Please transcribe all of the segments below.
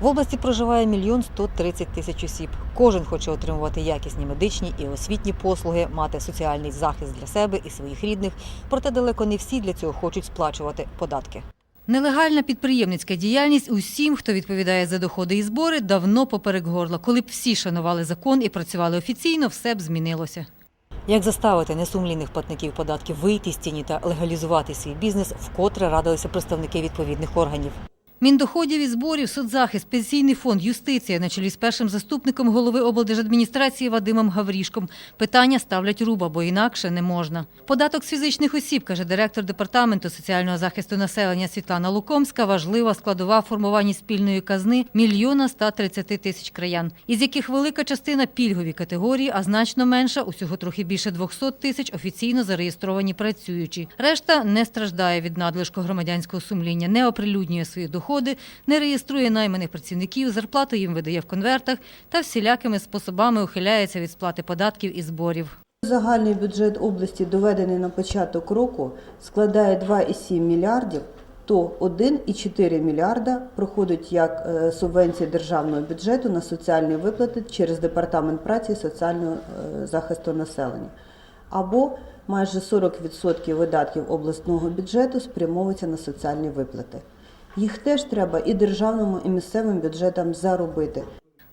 В області проживає мільйон 130 тисяч осіб. Кожен хоче отримувати якісні медичні і освітні послуги, мати соціальний захист для себе і своїх рідних. Проте далеко не всі для цього хочуть сплачувати податки. Нелегальна підприємницька діяльність усім, хто відповідає за доходи і збори, давно поперек горла. Коли б всі шанували закон і працювали офіційно, все б змінилося. Як заставити несумлінних платників податків вийти з тіні та легалізувати свій бізнес, вкотре радилися представники відповідних органів. Міндоходів і зборів, соцзахист, пенсійний фонд, юстиція на чолі з першим заступником голови облдержадміністрації Вадимом Гаврішком. Питання ставлять руба, бо інакше не можна. Податок з фізичних осіб, каже директор департаменту соціального захисту населення Світлана Лукомська, важлива складова в формуванні спільної казни мільйона 130 тисяч краян, із яких велика частина пільгові категорії, а значно менша, усього трохи більше 200 тисяч офіційно зареєстровані працюючі. Решта не страждає від надлишку громадянського сумління, не оприлюднює свої доходи, не реєструє найманих працівників, зарплату їм видає в конвертах та всілякими способами ухиляється від сплати податків і зборів. Загальний бюджет області, доведений на початок року, складає 2,7 мільярдів, то 1,4 мільярда проходить як е, субвенція державного бюджету на соціальні виплати через Департамент праці і соціального е, захисту населення. Або майже 40% видатків обласного бюджету спрямовуються на соціальні виплати. Їх теж треба і державному, і місцевим бюджетам заробити.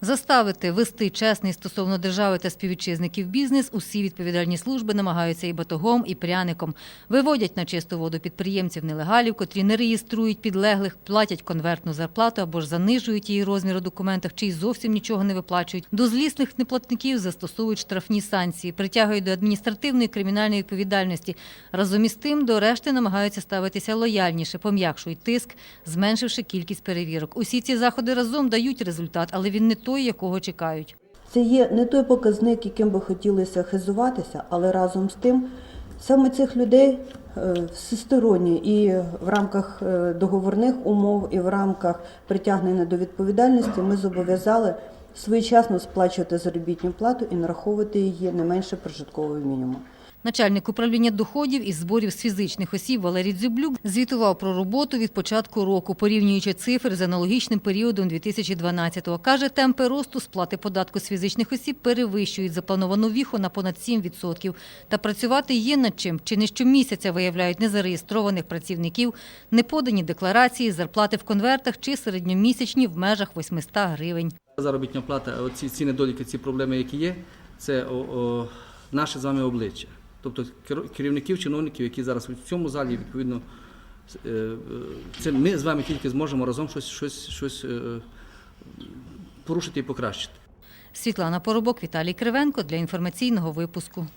Заставити вести чесний стосовно держави та співвітчизників бізнес усі відповідальні служби намагаються і батогом, і пряником. Виводять на чисту воду підприємців нелегалів, котрі не реєструють підлеглих, платять конвертну зарплату або ж занижують її розмір у документах, чи й зовсім нічого не виплачують. До злісних неплатників застосовують штрафні санкції, притягують до адміністративної кримінальної відповідальності. Разом із тим до решти намагаються ставитися лояльніше, пом'якшують тиск, зменшивши кількість перевірок. Усі ці заходи разом дають результат, але він не той, якого чекають. Це є не той показник, яким би хотілося хизуватися, але разом з тим саме цих людей е, всесторонньо і в рамках е, договорних умов, і в рамках притягнення до відповідальності ми зобов'язали своєчасно сплачувати заробітну плату і нараховувати її не менше прожиткового мінімуму. Начальник управління доходів і зборів з фізичних осіб Валерій Дзюблюк звітував про роботу від початку року, порівнюючи цифри з аналогічним періодом 2012-го. Каже, темпи росту сплати податку з фізичних осіб перевищують заплановану віху на понад 7%. Та працювати є над чим. Чи не щомісяця виявляють незареєстрованих працівників, неподані декларації, зарплати в конвертах чи середньомісячні в межах 800 гривень. Заробітна плата, оці ці недоліки, ці проблеми, які є, це о, о, наше з вами обличчя. Тобто керівників, чиновників, які зараз в цьому залі, відповідно, це ми з вами тільки зможемо разом щось, щось, щось е, порушити і покращити. Світлана Поробок, Віталій Кривенко для інформаційного випуску.